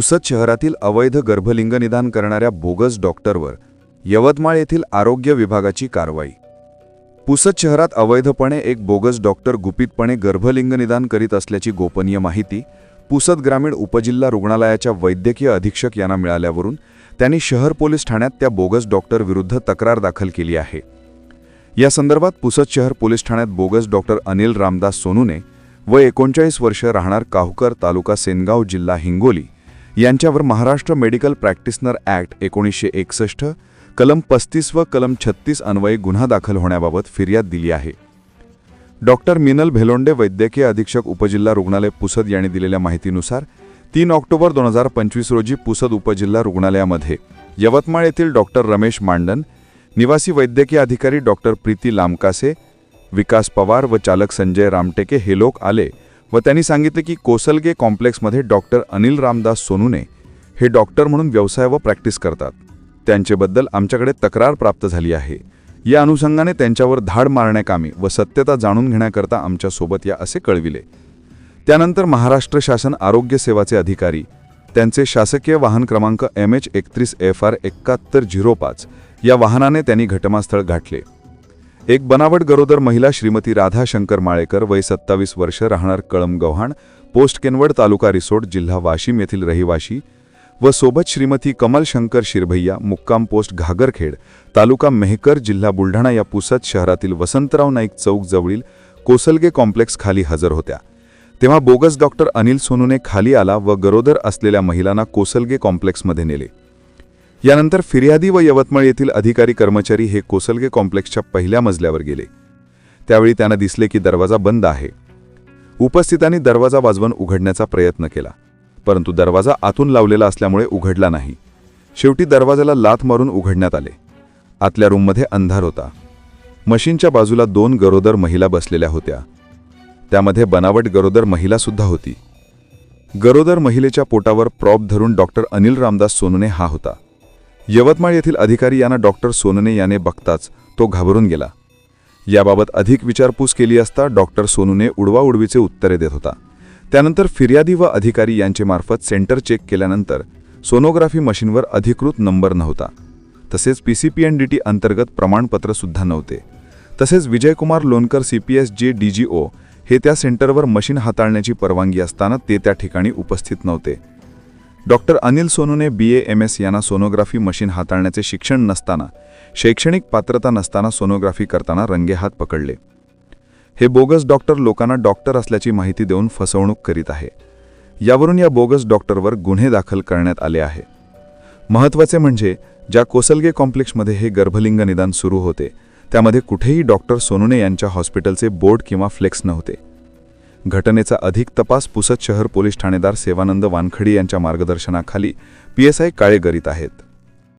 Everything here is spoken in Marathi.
पुसद शहरातील अवैध गर्भलिंग निदान करणाऱ्या बोगस डॉक्टरवर यवतमाळ येथील आरोग्य विभागाची कारवाई. पुसद शहरात अवैधपणे एक बोगस डॉक्टर गुपितपणे गर्भलिंग निदान करीत असल्याची गोपनीय माहिती पुसद ग्रामीण उपजिल्हा रुग्णालयाच्या वैद्यकीय अधीक्षक यांना मिळाल्यावरून त्यांनी शहर पोलीस ठाण्यात त्या बोगस डॉक्टर विरुद्ध तक्रार दाखल केली आहे. या संदर्भात पुसद शहर पोलीस ठाण्यात बोगस डॉक्टर अनिल रामदास सोनूने व एकोणचाळीस वर्ष राहणार काहुकर तालुका सेनगाव जिल्हा हिंगोली यांच्यावर महाराष्ट्र मेडिकल प्रॅक्टिसनर ॲक्ट एकोणीसशे एकसष्ट कलम पस्तीस व कलम छत्तीस अन्वये गुन्हा दाखल होण्याबाबत फिर्याद दिली आहे. डॉक्टर मिनल भेलोंडे वैद्यकीय अधीक्षक उपजिल्हा रुग्णालय पुसद यांनी दिलेल्या माहितीनुसार तीन ऑक्टोबर दोन हजार पंचवीस रोजी पुसद उपजिल्हा रुग्णालयामध्ये यवतमाळ येथील डॉक्टर रमेश मांडन निवासी वैद्यकीय अधिकारी डॉक्टर प्रीती लामकासे विकास पवार व चालक संजय रामटेके हे लोक आले व त्यांनी सांगितले की कोसलगे कॉम्प्लेक्समध्ये डॉक्टर अनिल रामदास सोनूने हे डॉक्टर म्हणून व्यवसाय व प्रॅक्टिस करतात. त्यांचेबद्दल आमच्याकडे तक्रार प्राप्त झाली आहे. या अनुषंगाने त्यांच्यावर धाड मारण्याकामी व सत्यता जाणून घेण्याकरता आमच्यासोबत या असे कळविले. त्यानंतर महाराष्ट्र शासन आरोग्य सेवाचे अधिकारी त्यांचे शासकीय वाहन क्रमांक एम एच एकतीस एफ आर एकाहत्तर झिरो पाच या वाहनाने त्यांनी घटनास्थळ गाठले. एक बनावट गरोदर महिला श्रीमती राधा शंकर माळेकर वय सत्तावीस वर्ष राहणार कळम गव्हाण पोस्ट केनवड तालुका रिसोड जिल्हा वाशिम येथील रहिवाशी व सोबत श्रीमती कमल शंकर शिरभैया मुक्काम पोस्ट घागरखेड तालुका मेहकर जिल्हा बुलढाणा या पुसद शहरातील वसंतराव नाईक चौक जवळील कोसलगे कॉम्प्लेक्स खाली हजर होत्या. तेव्हा बोगस डॉक्टर अनिल सोनूने खाली आला व गरोदर असलेल्या महिलांना कोसलगे कॉम्प्लेक्समध्ये नेले. यानंतर फिर्यादी व यवतमाळ येथील अधिकारी कर्मचारी हे कोसलगे कॉम्प्लेक्सच्या पहिल्या मजल्यावर गेले. त्यावेळी त्यांना दिसले की दरवाजा बंद आहे. उपस्थितांनी दरवाजा वाजवून उघडण्याचा प्रयत्न केला परंतु दरवाजा आतून लावलेला असल्यामुळे उघडला नाही. शेवटी दरवाजाला लाथ मारून उघडण्यात आले. आतल्या रूममध्ये अंधार होता. मशीनच्या बाजूला दोन गरोदर महिला बसलेल्या होत्या. त्यामध्ये बनावट गरोदर महिला सुद्धा होती. गरोदर महिलेच्या पोटावर प्रॉप धरून डॉक्टर अनिल रामदास सोनने हा होता. यवतमाळ येथील अधिकारी यांना डॉक्टर सोनने याने बघताच तो घाबरून गेला. याबाबत अधिक विचारपूस केली असता डॉक्टर सोनूने उडवाउडवीचे उत्तरे देत होता. त्यानंतर फिर्यादी व अधिकारी यांचे मार्फत सेंटर चेक केल्यानंतर सोनोग्राफी मशीनवर अधिकृत नंबर नव्हता. तसेच P C P N D T अंतर्गत प्रमाणपत्रसुद्धा नव्हते. तसेच Vijaykumar Lonkar C P S J D G O हे त्या सेंटरवर मशीन हाताळण्याची परवानगी असताना ते त्या ठिकाणी उपस्थित नव्हते. Doctor Anil Sonune B A M S यांना सोनोग्राफी मशीन हाताळण्याचे शिक्षण नसताना शैक्षणिक पात्रता नसताना सोनोग्राफी करताना रंगेहात पकडले. हे बोगस डॉक्टर लोकांना डॉक्टर असल्याची माहिती देऊन फसवणूक करीत आहे. यावरून या बोगस डॉक्टरवर गुन्हे दाखल करण्यात आले आहे. महत्त्वाचे म्हणजे ज्या कोसलगे कॉम्प्लेक्समध्ये हे गर्भलिंग निदान सुरू होते त्यामध्ये कुठेही डॉक्टर सोनूने यांच्या हॉस्पिटलचे बोर्ड किंवा फ्लेक्स नव्हते. घटनेचा अधिक तपास पुसद शहर पोलीस ठाणेदार सेवानंद वानखडी यांच्या मार्गदर्शनाखाली पी एस आय काळे करीत आहेत.